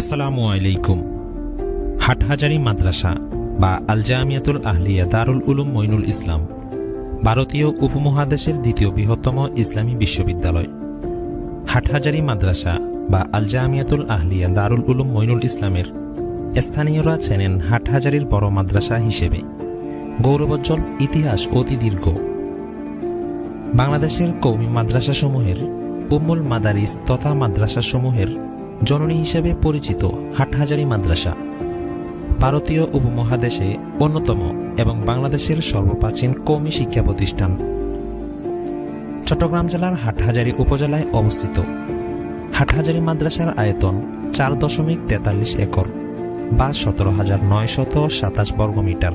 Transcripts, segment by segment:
আসসালামু আলাইকুম। হাটহাজারি মাদ্রাসা বা আল জামিয়াতুল আহলিয়া দারুল উলুম মইনুল ইসলাম, ভারতীয় উপমহাদেশের দ্বিতীয় বৃহত্তম ইসলামী বিশ্ববিদ্যালয়। হাটহাজারি মাদ্রাসা বা আল জামিয়াতুল আহলিয়া দারুল উলুম মইনুল ইসলামের স্থানীয়রা চেনেন হাটহাজারির বড় মাদ্রাসা হিসেবে। গৌরবোজ্জ্বল ইতিহাস অতি দীর্ঘ। বাংলাদেশের কৌমি মাদ্রাসাসমূহের উম্মুল মাদারিস তথা মাদ্রাসাসমূহের জননী হিসেবে পরিচিত হাটহাজারি মাদ্রাসা। ভারতীয় উপমহাদেশে অন্যতম এবং বাংলাদেশের সর্বপ্রাচীন কৌমি শিক্ষা প্রতিষ্ঠান। চট্টগ্রাম জেলার হাটহাজারি উপজেলায় অবস্থিত। হাটহাজারি মাদ্রাসার আয়তন চার দশমিক তেতাল্লিশ একর বা সতেরো হাজার নয়শত সাতাশ বর্গমিটার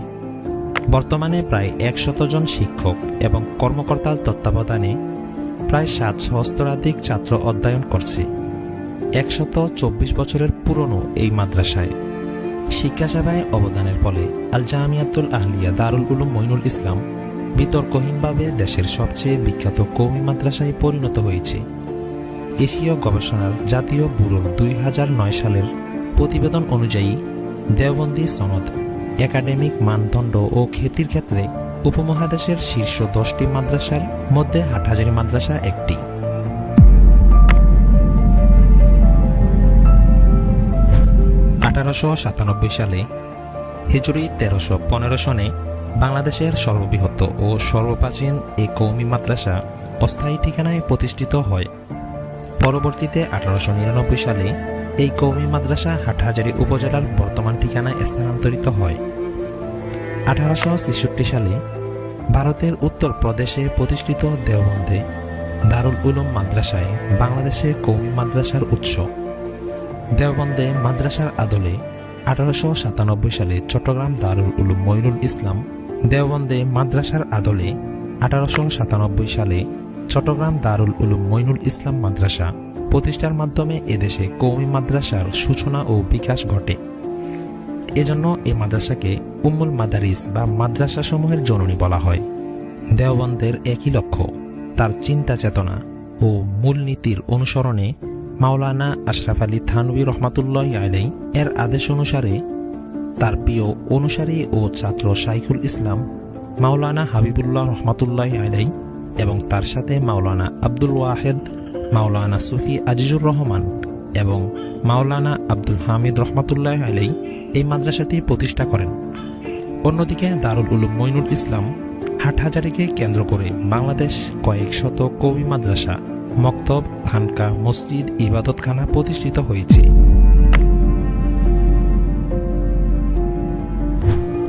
বর্তমানে প্রায় একশত জন শিক্ষক এবং কর্মকর্তার তত্ত্বাবধানে প্রায় সাত সহস্রাধিক ছাত্র অধ্যয়ন করছে। একশত চব্বিশ বছরের পুরনো এই মাদ্রাসায়। শিক্ষা সেবায় অবদানের ফলে আল জামিয়াতুল আহলিয়া দারুল উলুম মইনুল ইসলাম বিতর্কহীনভাবে দেশের সবচেয়ে বিখ্যাত কৌমি মাদ্রাসায় পরিণত হয়েছে। এশীয় গবেষণার জাতীয় ব্যুরোর দুই হাজার নয় সালের প্রতিবেদন অনুযায়ী দেওবন্দি সনদ, একাডেমিক মানদণ্ড ও খ্যাতির ক্ষেত্রে উপমহাদেশের শীর্ষ দশটি মাদ্রাসার মধ্যে হাটহাজারি মাদ্রাসা একটি। আঠারোশো সাতানব্বই সালে হিজুরি তেরোশো পনেরো সনে বাংলাদেশের সর্ববৃহৎ ও সর্বপ্রাচীন এই কৌমি মাদ্রাসা অস্থায়ী ঠিকানায় প্রতিষ্ঠিত হয়। পরবর্তীতে আঠারোশো নিরানব্বই সালে এই কৌমি মাদ্রাসা হাটহাজারী উপজেলার বর্তমান ঠিকানায় স্থানান্তরিত হয়। আঠারোশো ছেষট্টি সালে ভারতের উত্তর প্রদেশে প্রতিষ্ঠিত দেওবন্দে দারুল উলুম মাদ্রাসায় বাংলাদেশে কৌমি মাদ্রাসার উৎস। দেওবন্দে মাদ্রাসার আদলে আঠারোশো সাতানব্বই সালে চট্টগ্রাম দারুল উলুম মইনুল ইসলাম দেওবন্দে মাদ্রাসার আদলে আঠারোশো সাতানব্বই সালে চট্টগ্রাম দারুল উলুম মইনুল ইসলাম মাদ্রাসা প্রতিষ্ঠার মাধ্যমে এদেশে কৌমি মাদ্রাসার সূচনা ও বিকাশ ঘটে। এজন্য এ মাদ্রাসাকে উম্মুল মাদারিস বা মাদ্রাসা সমূহের জননী বলা হয়। দেওবন্দের একই লক্ষ্য, তার চিন্তা চেতনা ও মূলনীতির অনুসরণে মাওলানা আশরাফ আলী থানবী রহমাতুল্লাহ আলাই এর আদেশ অনুসারে তার প্রিয় অনুসারী ও ছাত্র শাইখুল ইসলাম, মাওলানা হাবিবুল্লাহ রহমাতুল্লাহ আলাই এবং তার সাথে মাওলানা আব্দুল ওয়াহেদ, মাওলানা সুফি আজিজুর রহমান এবং মাওলানা আব্দুল হামিদ রহমাতুল্লাহ আলাই এই মাদ্রাসাটি প্রতিষ্ঠা করেন। অন্যদিকে দারুল উলুম মইনুল ইসলাম হাটহাজারিকে কেন্দ্র করে বাংলাদেশ কয়েক শত কবি মাদ্রাসা, মক্তব খানকা মসজিদ ইবাদতখানা প্রতিষ্ঠিত হয়েছে।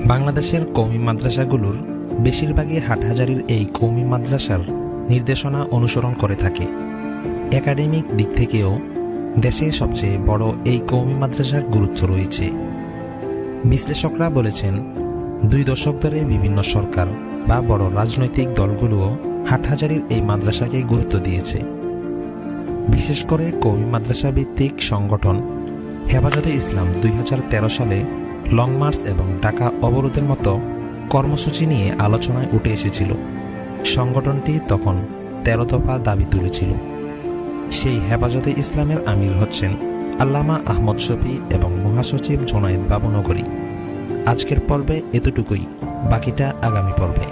বাংলাদেশের কৌমি মাদ্রাসাগুলোর বেশিরভাগই হাটহাজারির এই কৌমি মাদ্রাসার নির্দেশনা অনুসরণ করে থাকে। একাডেমিক দিক থেকেও দেশে সবচেয়ে বড় এই কৌমি মাদ্রাসার গুরুত্ব রয়েছে। বিশ্লেষকরা বলেছেন, দুই দশক ধরে বিভিন্ন সরকার বা বড় রাজনৈতিক দলগুলোও হাটহাজারির এই মাদ্রাসাকে গুরুত্ব দিয়েছে। বিশেষ করে কৌমি মাদ্রাসা ভিত্তিক সংগঠন হেফাজতে ইসলাম দুই হাজার তেরো সালে লং মার্চ এবং ঢাকা অবরোধের মতো কর্মসূচি নিয়ে আলোচনায় উঠে এসেছিল। সংগঠনটি তখন তেরো দফা দাবি তুলেছিল। সেই হেফাজতে ইসলামের আমির হচ্ছেন আল্লামা আহমদ শফি এবং মহাসচিব জোনায়েদ বাবুনগরী। আজকের পর্বে এতটুকুই, বাকিটা আগামী পর্বে।